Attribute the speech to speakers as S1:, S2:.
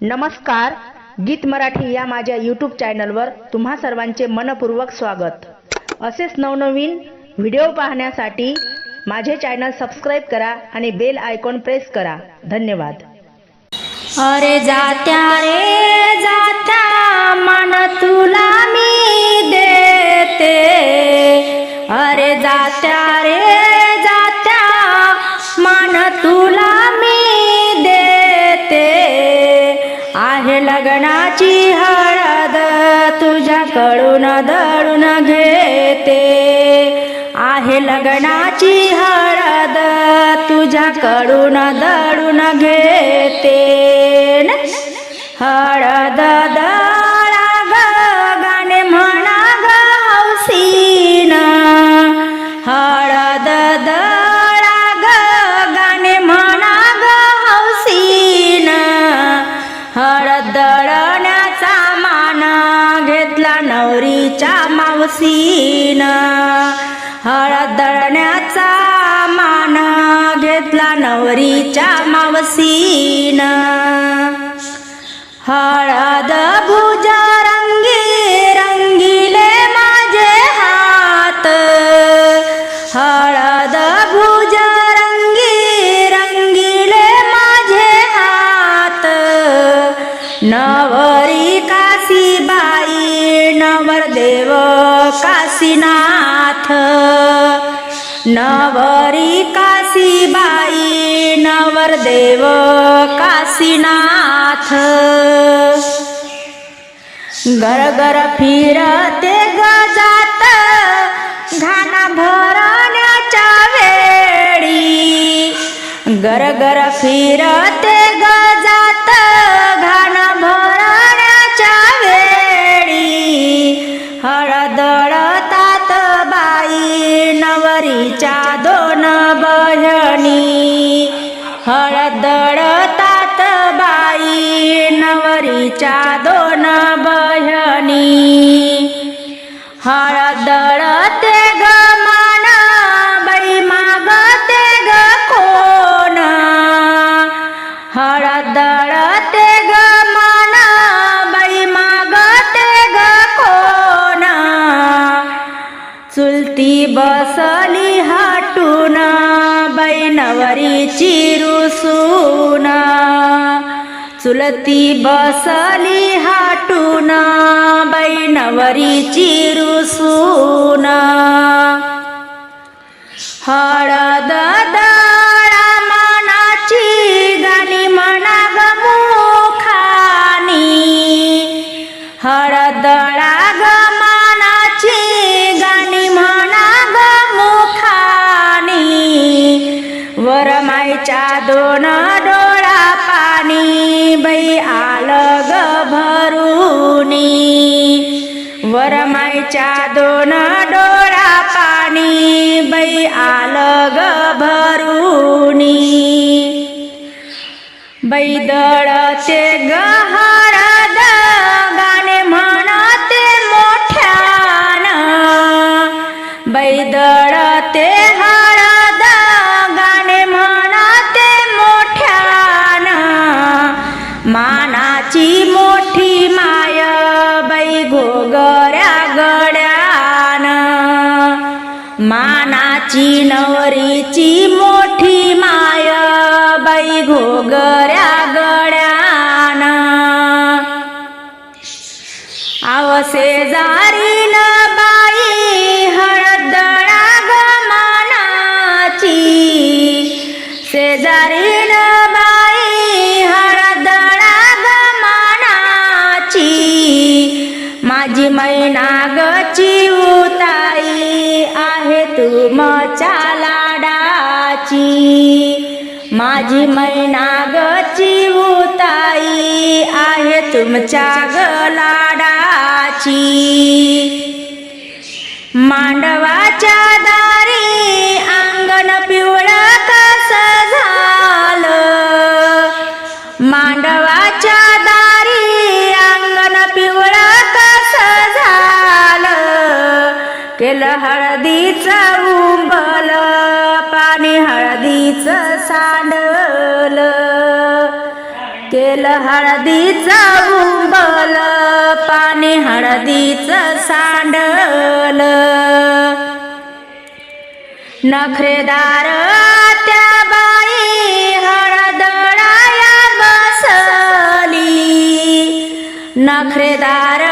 S1: नमस्कार गीत मराठी या माझ्या यूट्यूब चॅनलवर तुम्हा सर्वांचे मनपूर्वक स्वागत. असेच नवनवीन व्हिडिओ पाहण्यासाठी माझे चॅनल सबस्क्राईब करा आणि बेल आयकॉन प्रेस करा. धन्यवाद.
S2: अरे जात्या रे जात्या मन तुला मी देते. अरे जात्या रे जात्या मन तुला आहे लग्नाची हळद तुझ्याकडून दळून घेते आहे लग्नाची हळद तुझ्याकडून दळून घेते न. हळद मावसीन हळद दळण्याचा मान घेतला नवरीच्या मावसीन. हळद भुज रंगी रंगीले माझे हात. हळद भुज रंगी रंगीले माझे हात. नवरी काशीबाई नवरदेव नाथ। नवरी काशीबाई नवरदेव काशीनाथ। गरगर फिरते गजात घाना भरण्याच्या वेळी। गरगर फिरते गजात घा बाई दोन बहिणी. हळदळतात बाई नवरीच्या दोन बहिणी. हळ ना चुलती बसली हाटूना बैनवरीची रुसून हळद दळा मनाची गाणी म्हणा ग मुखानी हळदळा गमानाची गाणी म्हणा ग वरमाईच्या दोन वरमाईच्या दोन डोळा पाणी बाई आलं ग भरूनी बैदळते मानाची नवरीची मोठी माय बाई घोगऱ्या गड्यान. आवसे जारीन बाई हळदळा ग मानाची न बाई हळदळा ग मानाची माझी मैना गची माझी मैना गची उताई आहे तुमच्या गलाडाची. मांडवाच्या दारी अंगण केलं हळदीचं उंबल पाणी हळदीचं सांडलं. केलं हळ हळदीचं पाणी हळदीचं सांडल. नखरेदार त्या बाई हळदळाया बसली. नखरेदार